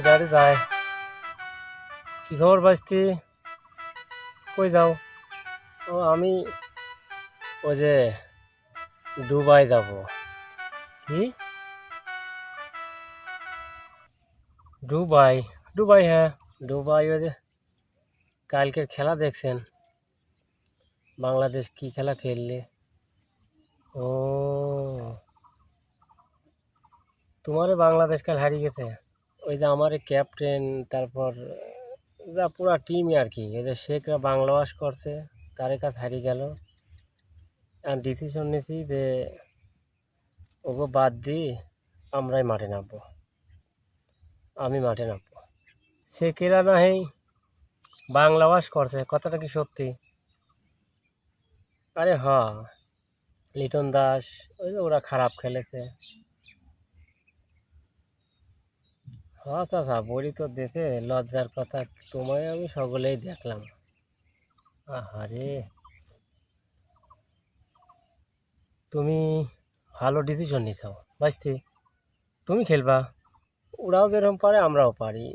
গাড়ি যায়। কি খবর বাঁচতি কই যাও? ও, আমি ওই যে দুবাই যাব। কি? দুবাই? দুবাই হ্যাঁ। দুবাই ওই যে কালকের খেলা দেখছেন। বাংলাদেশ কি খেলা খেললে? ও, তোমারে বাংলাদেশ কাল হারিয়ে গেছে। ওই যে আমার ক্যাপ্টেন তারপর, যা পুরা টিমই আর কি এই যে শেখরা বাংলা করছে তার কাছে হারিয়ে গেল। আর ডিসিশন নিয়েছি যে ওকে বাদ দিয়ে আমরাই মাঠে নামবো। আমি মাঠে নামবো। শেখেরা না হেই, বাংলা করছে, কথাটা কি সত্যি? আরে হ লিটন দাস, ওই যে ওরা খারাপ খেলেছে। হ্যাঁ চাচা, বলি তো দেখে লজ্জার কথা, তোমায় আমি সকলেই দেখলাম। আহারে। তুমি ভালো ডিসিশন নিছো বাঁচতে তুমি খেলবা, ওরাও যেরকম পারে, আমরাও পারি।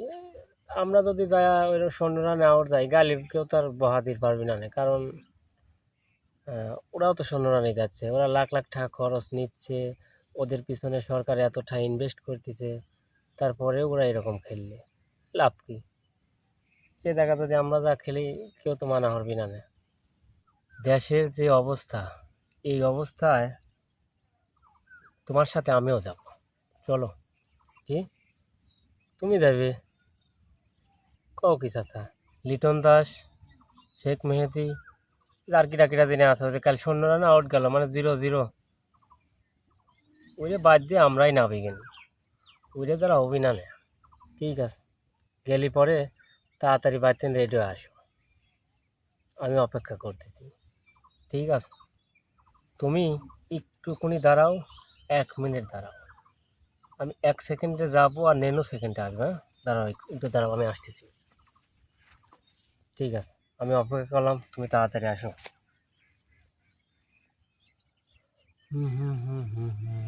আমরা যদি যায় ওইরকম শূন্য রানে আউট যাই গালিবকেও তার বহাদির পারবি না কারণ ওরাও তো শূন্য রানে যাচ্ছে। ওরা লাখ লাখ টাকা খরচ নিচ্ছে। ওদের পিছনে সরকার এত টাকা ইনভেস্ট করতেছে। তারপরে ওরা এরকম খেললে, লাভ কি? সে দেখা যদি আমরা যা খেলি, কেউ তো মানা হরবি না নে। দেশের যে অবস্থা, এই অবস্থায় তোমার সাথে আমিও যাব। চলো, কি? তুমি যাবে? কও কি চাচা? লিটন দাস, শেখ মেহেদি আর কিটা কিটা দিনে আছে কাল শূন্য রানে আউট গেল মানে জিরো জিরো ওই যে বাদ দিয়ে আমরাই নাবি কিন্তু। ঘুরে তারা হবি ঠিক আছে, গেলি পরে তাড়াতাড়ি বাড়িতে রেডিও আসো। আমি অপেক্ষা করতেছি। ঠিক আছে, তুমি একটুখানি দাঁড়াও, এক মিনিট দাঁড়াও। আমি এক সেকেন্ডে যাব আর নেনো সেকেন্ডে আসব হ্যাঁ? দাঁড়াও একটু দাঁড়াও, আমি আসতেছি। ঠিক আছে, আমি অপেক্ষা করলাম, তুমি তাড়াতাড়ি আসো। হুম হুম হুম হুম হুম।